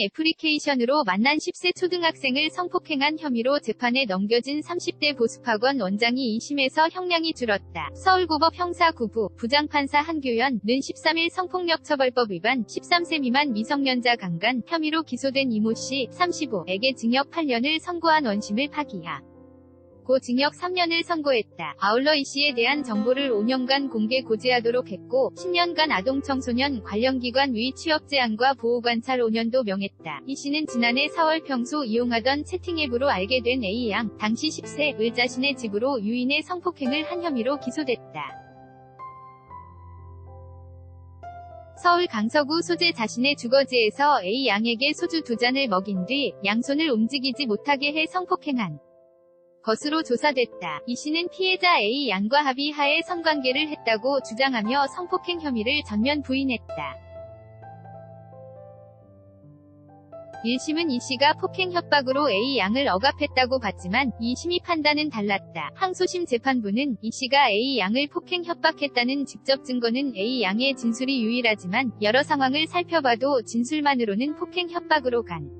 애플리케이션으로 만난 10세 초등학생을 성폭행한 혐의로 재판에 넘겨진 30대 보습학원 원장이 2심에서 형량이 줄었다. 서울고법 형사 9부 부장판사 한규현는 13일 성폭력처벌법 위반 13세 미만 미성년자 강간 혐의로 기소된 이모 씨 35에게 징역 8년을 선고한 원심을 파기하. 고 징역 3년을 선고했다. 아울러 이 씨에 대한 정보를 5년간 공개 고지하도록 했고 10년간 아동청소년 관련 기관 유의 취업 제한과 보호 관찰 5년도 명했다. 이 씨는 지난해 4월 평소 이용하던 채팅 앱으로 알게 된 A 양 당시 10세 을 자신의 집으로 유인해 성폭행을 한 혐의로 기소됐다. 서울 강서구 소재 자신의 주거지에서 A 양에게 소주 두 잔을 먹인 뒤 양손을 움직이지 못하게 해 성폭행한 것으로 조사됐다. 이 씨는 피해자 A 양과 합의하에 성관계를 했다고 주장하며 성폭행 혐의를 전면 부인했다. 1심은 이 씨가 폭행 협박으로 A 양을 억압했다고 봤지만 2심이 판단은 달랐다. 항소심 재판부는 이 씨가 A 양을 폭행 협박했다는 직접 증거는 A 양의 진술이 유일하지만 여러 상황을 살펴봐도 진술만으로는 폭행 협박으로 간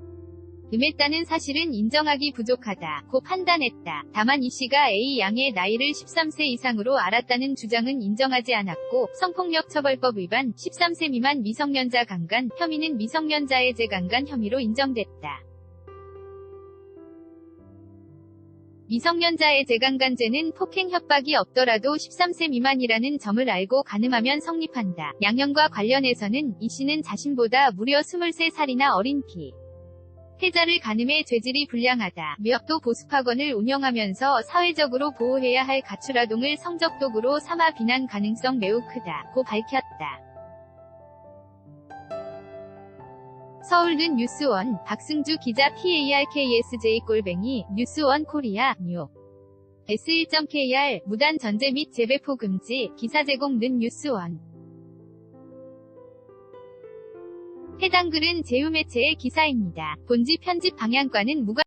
음했다는 사실은 인정하기 부족하다. 고 판단했다. 다만 이 씨가 A 양의 나이를 13세 이상으로 알았다는 주장은 인정하지 않았고 성폭력 처벌법 위반 13세 미만 미성년자 강간 혐의는 미성년자의 재강간 혐의로 인정됐다. 미성년자의 재강간죄는 폭행 협박이 없더라도 13세 미만이라는 점을 알고 가늠하면 성립한다. 양형과 관련해서는 이 씨는 자신보다 무려 23살이나 어린 피. 해자를 가늠해 죄질이 불량하다. 몇도 보습학원을 운영하면서 사회적으로 보호해야 할 가출아동을 성적독으로 삼아 비난 가능성 매우 크다. 고 밝혔다. 서울는 뉴스원 박승주 기자 PARKSJ 꼴뱅이 뉴스원 코리아 뉴 S1.KR 무단 전제 및 재배포 금지 기사 제공 는 뉴스원 해당 글은 제휴매체의 기사입니다. 본지 편집 방향과는 무관